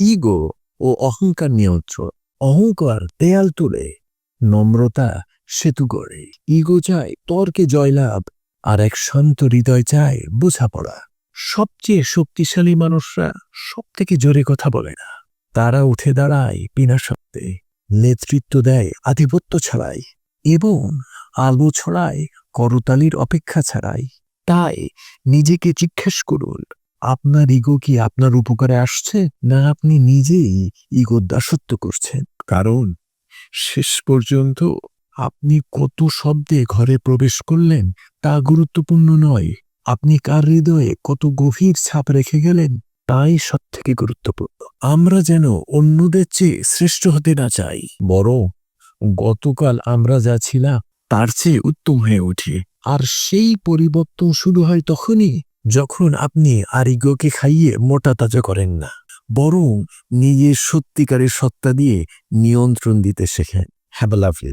Ego ও অহংকার নিয়ন্ত্রণ, অহংকার দেয়াল তুলে, নম্রতা সেতু গড়ে। ইগো চায় তর্কে জয়লাভ, আর এক শান্ত হৃদয় চায় বোঝাপড়া। সবচেয়ে শক্তিশালী মানুষরা সব থেকে জোরে কথা বলে না। তারা উঠে দাঁড়ায় বিনা শব্দে নেতৃত্ব দেয় আধিপত্য ছাড়াই, এবং আলো ছড়ায় করতালির অপেক্ষা ছাড়াই। তাই নিজেকে জিজ্ঞেস করুন আপনার ইগো কি আপনার উপকারে আসছে, না আপনি নিজেই ইগোর দাসত্ব করছেন? কারণ শেষ পর্যন্ত আপনি কত শব্দে ঘরে প্রবেশ করলেন তা গুরুত্বপূর্ণ নয়। আপনি কার হৃদয়ে কত গভীর ছাপ রেখে গেলেন তাই সব থেকে গুরুত্বপূর্ণ। আমরা যেন অন্যদের চেয়ে শ্রেষ্ঠ হতে না চাই, বরং গতকাল আমরা যা ছিলাম তার চেয়ে উত্তম হয়ে উঠি। আর সেই পরিবর্তন শুরু হয় তখনই যখন আপনি আরিগ্যকে খাইয়ে মোটা তাজা করেন না, বরং নিজের সত্যিকারের সত্তা দিয়ে নিয়ন্ত্রণ দিতে শেখেন। Have lovely